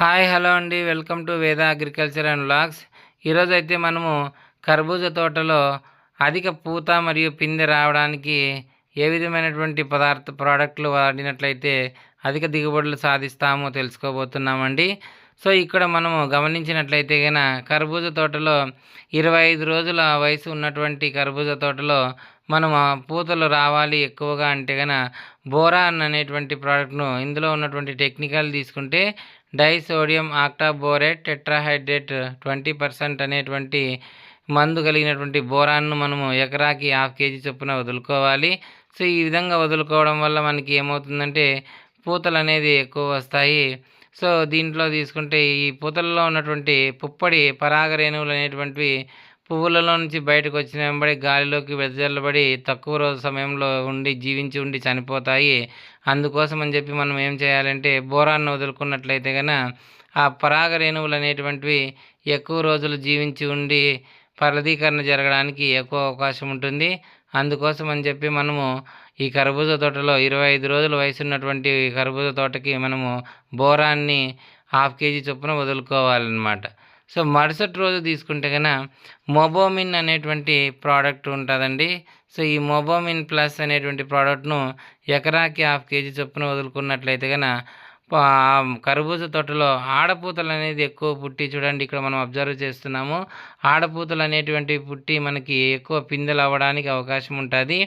Hi hello అండి. Welcome to Veda agriculture and blogs ఈరోజు అయితే మనము కర్బూజ తోటలో అధిక పూత మరియు పిందె రావడానికి ఏ విధమైనటువంటి పదార్థ ప్రోడక్ట్లు వాడినట్లయితే అధిక దిగుబడులు సాధిస్తామో తెలుసుకోబోతున్నామండి. సో ఇక్కడ మనము గమనించినట్లయితే కనుక కర్బూజ తోటలో ఇరవై ఐదు రోజుల వయసు ఉన్నటువంటి కర్బూజ తోటలో మనం పూతలు రావాలి ఎక్కువగా అంటే కనుక బోరాన్ అనేటువంటి ప్రోడక్ట్ను ఇందులో ఉన్నటువంటి టెక్నికల్ తీసుకుంటే disodium octaborate tetrahydrate twenty percent అనేటువంటి మందు కలిగినటువంటి బోరాన్ను మనము ఎకరాకి హాఫ్ కేజీ చొప్పున వదులుకోవాలి. సో ఈ విధంగా వదులుకోవడం వల్ల మనకి ఏమవుతుందంటే పూతలు అనేది ఎక్కువ వస్తాయి. సో దీంట్లో తీసుకుంటే ఈ పూతల్లో ఉన్నటువంటి పుప్పడి పరాగరేణువులు అనేటువంటివి పువ్వులలో నుంచి బయటకు వచ్చిన వెంబడి గాలిలోకి వెదజల్లబడి తక్కువ రోజు సమయంలో ఉండి జీవించి ఉండి చనిపోతాయి. అందుకోసం అని చెప్పి మనం ఏం చేయాలంటే బోరాన్ని వదులుకున్నట్లయితే కనుక ఆ పరాగ రేణువులు అనేటువంటివి ఎక్కువ రోజులు జీవించి ఉండి ఫలదీకరణ జరగడానికి ఎక్కువ అవకాశం ఉంటుంది. అందుకోసం అని చెప్పి మనము ఈ కర్బూజ తోటలో ఇరవై ఐదు రోజుల వయసు ఉన్నటువంటి కర్బూజ తోటకి మనము బోరాన్ని హాఫ్ కేజీ చొప్పున వదులుకోవాలన్నమాట. సో మరుసటి రోజు తీసుకుంటే కనుక మొబోమిన్ అనేటువంటి ప్రోడక్ట్ ఉంటుందండి. సో ఈ మొబోమిన్ ప్లస్ అనేటువంటి ప్రోడక్ట్ను ఎకరాకి హాఫ్ కేజీ చొప్పున వదులుకున్నట్లయితే కనుక కర్బూజ తోటలో ఆడపూతలు అనేది ఎక్కువ పుట్టి చూడండి ఇక్కడ మనం అబ్జర్వ్ చేస్తున్నాము. ఆడపూతలు అనేటువంటివి పుట్టి మనకి ఎక్కువ పిందెలు అవ్వడానికి అవకాశం ఉంటుంది.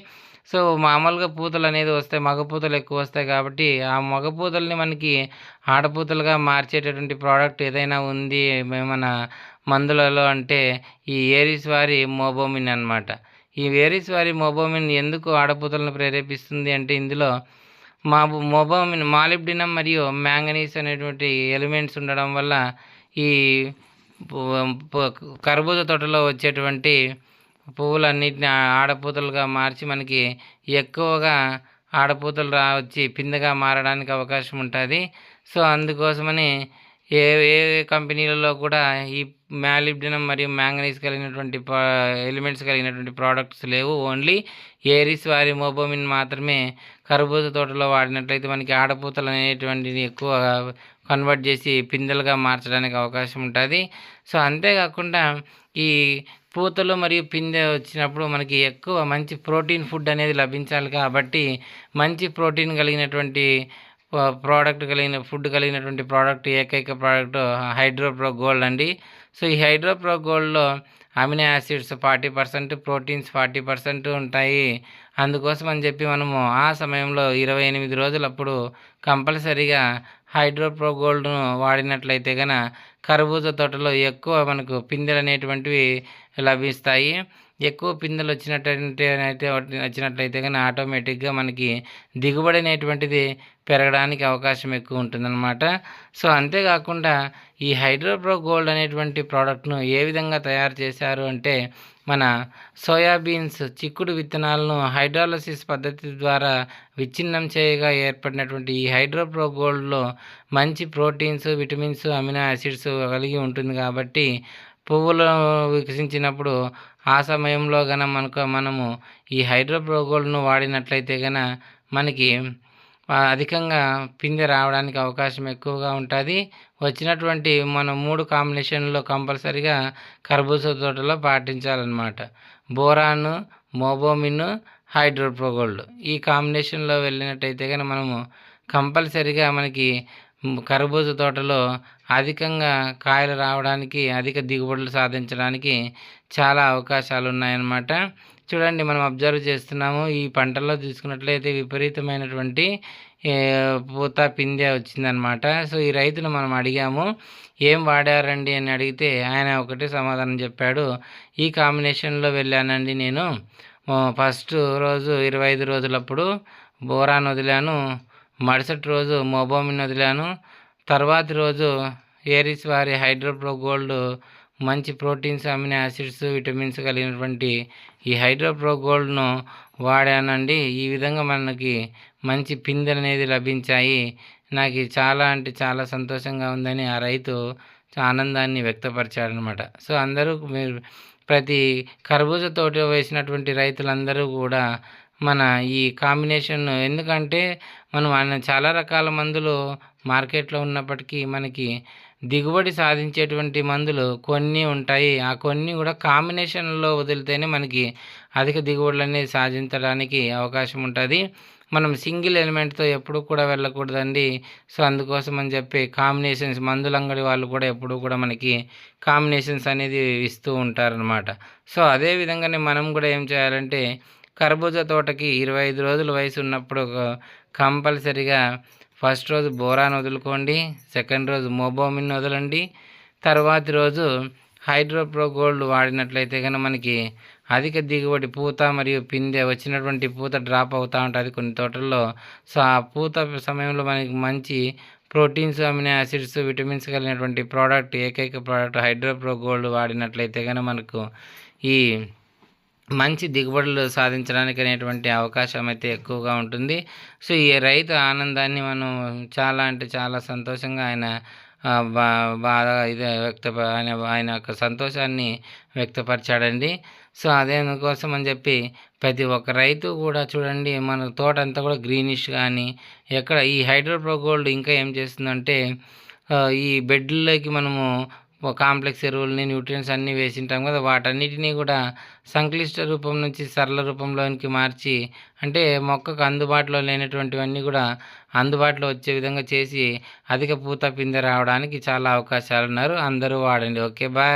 సో మామూలుగా పూతలు అనేది వస్తాయి మగపూతలు ఎక్కువ వస్తాయి కాబట్టి ఆ మగపూతల్ని మనకి ఆడపూతలుగా మార్చేటటువంటి ప్రోడక్ట్ ఏదైనా ఉంది మన మందులలో అంటే ఈ ఏరిస్ వారి మోబోమిన్ అనమాట ఈ ఏరిస్ వారి మోబోమిన్ ఎందుకు ఆడపూతలను ప్రేరేపిస్తుంది అంటే ఇందులో మా మోబోమిన్ మాలిబ్డినం మరియు మ్యాంగనీస్ అనేటువంటి ఎలిమెంట్స్ ఉండడం వల్ల ఈ కర్బూజ తోటలో వచ్చేటువంటి పువ్వులన్నిటిని ఆడపూతలుగా మార్చి మనకి ఎక్కువగా ఆడపూతలు రా వచ్చి పిందగా మారడానికి అవకాశం ఉంటుంది. సో అందుకోసమని ఏ ఏ కంపెనీలలో కూడా ఈ మ్యాలిబ్డినం మరియు మ్యాంగనీస్ కలిగినటువంటి ఎలిమెంట్స్ కలిగినటువంటి ప్రోడక్ట్స్ లేవు. ఓన్లీ ఏరిస్ వారి మోబోమిన్ మాత్రమే కర్బూజ తోటలో వాడినట్లయితే మనకి ఆడపూతలు అనేటువంటివి ఎక్కువ కన్వర్ట్ చేసి పిందెలుగా మార్చడానికి అవకాశం ఉంటుంది. సో అంతేకాకుండా ఈ పూతలు మరియు పిందె వచ్చినప్పుడు మనకి ఎక్కువ మంచి ప్రోటీన్ ఫుడ్ అనేది లభించాలి కాబట్టి మంచి ప్రోటీన్ కలిగినటువంటి ప్రోడక్ట్ కలిగిన ఫుడ్ కలిగినటువంటి ప్రోడక్ట్ ఏకైక ప్రోడక్ట్ హైడ్రోప్రో గోల్డ్ అండి. సో ఈ హైడ్రోప్రో గోల్డ్లో amino acids forty percent proteins forty percent ఉంటాయి. అందుకోసం అని చెప్పి మనము ఆ సమయంలో ఇరవై ఎనిమిది రోజులప్పుడు కంపల్సరీగా హైడ్రోప్రోగోల్డ్ను వాడినట్లయితే కనుక కర్బూజ తోటలో ఎక్కువ మనకు పిందెలు అనేటువంటివి లభిస్తాయి. ఎక్కువ పిందెలు వచ్చినట్టయితే అయితే వచ్చినట్లయితే కానీ ఆటోమేటిక్గా మనకి దిగుబడి అనేటువంటిది పెరగడానికి అవకాశం ఎక్కువ ఉంటుందన్నమాట. సో అంతేకాకుండా ఈ హైడ్రోప్రో గోల్డ్ అనేటువంటి ప్రోడక్ట్ను ఏ విధంగా తయారు చేశారు అంటే మన సోయాబీన్స్ చిక్కుడు విత్తనాలను హైడ్రాలసిస్ పద్ధతి ద్వారా విచ్ఛిన్నం చేయగా ఏర్పడినటువంటి ఈ హైడ్రోప్రో గోల్డ్లో మంచి ప్రోటీన్స్ విటమిన్స్ అమినో యాసిడ్స్ కలిగి ఉంటుంది కాబట్టి పువ్వులు వికసించినప్పుడు ఆ సమయంలో గన మనకు మనము ఈ హైడ్రోప్రోగోల్డ్ను వాడినట్లయితే గన మనకి అధికంగా పిందె రావడానికి అవకాశం ఎక్కువగా ఉంటుంది. వచ్చినటువంటి మన మూడు కాంబినేషన్లో కంపల్సరిగా కర్బూజ తోటలో పాటించాలన్నమాట. బోరాను మోబోమిన్ హైడ్రోప్రోగోల్డ్. ఈ కాంబినేషన్లో వెళ్ళినట్టయితే కనుక మనము కంపల్సరిగా మనకి కర్బూజ తోటలో అధికంగా కాయలు రావడానికి అధిక దిగుబడులు సాధించడానికి చాలా అవకాశాలు ఉన్నాయన్నమాట చూడండి మనం అబ్జర్వ్ చేస్తున్నాము ఈ పంటల్లో చూసుకున్నట్లయితే విపరీతమైనటువంటి పూత పిందె వచ్చిందనమాట సో ఈ రైతును మనం అడిగాము ఏం వాడారండి? అని అడిగితే ఆయన ఒకటే సమాధానం చెప్పాడు ఈ కాంబినేషన్లో వెళ్ళానండి నేను. ఫస్ట్ రోజు ఇరవై ఐదు రోజులప్పుడు బోరాన్ వదిలాను మరుసటి రోజు మోబోమిని వదిలాను. తర్వాతి రోజు ఏరిస్ వారి హైడ్రోప్రో గోల్డ్ మంచి ప్రోటీన్స్ అమినో యాసిడ్స్ విటమిన్స్ కలిగినటువంటి ఈ హైడ్రోప్రో గోల్డ్ను వాడానండి. ఈ విధంగా మనకి మంచి పిందెలు అనేది లభించాయి. నాకు చాలా అంటే చాలా సంతోషంగా ఉందని ఆ రైతు ఆనందాన్ని వ్యక్తపరిచాడనమాట సో అందరూ మీరు ప్రతి కర్బూజ తోట వేసినటువంటి రైతులందరూ కూడా మన ఈ కాంబినేషన్ ఎందుకంటే మనం చాలా రకాల మందులు మార్కెట్లో ఉన్నప్పటికీ మనకి దిగుబడి సాధించేటువంటి మందులు కొన్ని ఉంటాయి. ఆ కొన్ని కూడా కాంబినేషన్లో వదిలితేనే మనకి అధిక దిగుబడులు అనేది సాధించడానికి అవకాశం ఉంటుంది. మనం సింగిల్ ఎలిమెంట్తో ఎప్పుడు కూడా వెళ్ళకూడదండి. సో అందుకోసం అని చెప్పి కాంబినేషన్స్ మందుల అంగడి వాళ్ళు కూడా ఎప్పుడు కూడా మనకి కాంబినేషన్స్ అనేది ఇస్తూ ఉంటారనమాట సో అదే విధంగానే మనం కూడా ఏం చేయాలంటే కర్బూజా తోటకి ఇరవై ఐదు రోజుల వయసు ఉన్నప్పుడు కంపల్సరిగా ఫస్ట్ రోజు బోరాన్ వదులుకోండి సెకండ్ రోజు మోబోమిన్ వదలండి తర్వాతి రోజు హైడ్రోప్రో గోల్డ్ వాడినట్లయితే కనుక మనకి అధిక దిగుబడి పూత మరియు పిందె వచ్చినటువంటి పూత డ్రాప్ అవుతూ ఉంటుంది కొన్ని తోటల్లో. సో ఆ పూత సమయంలో మనకి మంచి ప్రోటీన్స్ అమినో యాసిడ్స్ విటమిన్స్ కలిగినటువంటి ప్రోడక్ట్ ఏకైక ప్రోడక్ట్ హైడ్రోప్రో గోల్డ్ వాడినట్లయితే కనుక మనకు ఈ మంచి దిగుబడులు సాధించడానికి అనేటువంటి అవకాశం అయితే ఎక్కువగా ఉంటుంది. సో ఈ రైతు ఆనందాన్ని మనం చాలా అంటే చాలా సంతోషంగా ఆయన బా ఇది వ్యక్త ఆయన ఆయన యొక్క సంతోషాన్ని వ్యక్తపరిచాడండి. సో అదే కోసం అని చెప్పి ప్రతి ఒక్క రైతు కూడా చూడండి మన తోట అంతా కూడా గ్రీనిష్ కానీ ఎక్కడ ఈ హైడ్రోప్రో గోల్డ్ ఇంకా ఏం చేస్తుందంటే ఈ బెడ్లోకి మనము కాంప్లెక్స్ ఎరువులని న్యూట్రియన్స్ అన్నీ వేసింటాం కదా వాటన్నిటినీ కూడా సంక్లిష్ట రూపం నుంచి సరళ రూపంలోనికి మార్చి అంటే మొక్కకు అందుబాటులో లేనటువంటివన్నీ కూడా అందుబాటులో వచ్చే విధంగా చేసి అధిక పూత పిందె రావడానికి చాలా అవకాశాలు ఉన్నారు అందరూ వాడండి. Okay bye.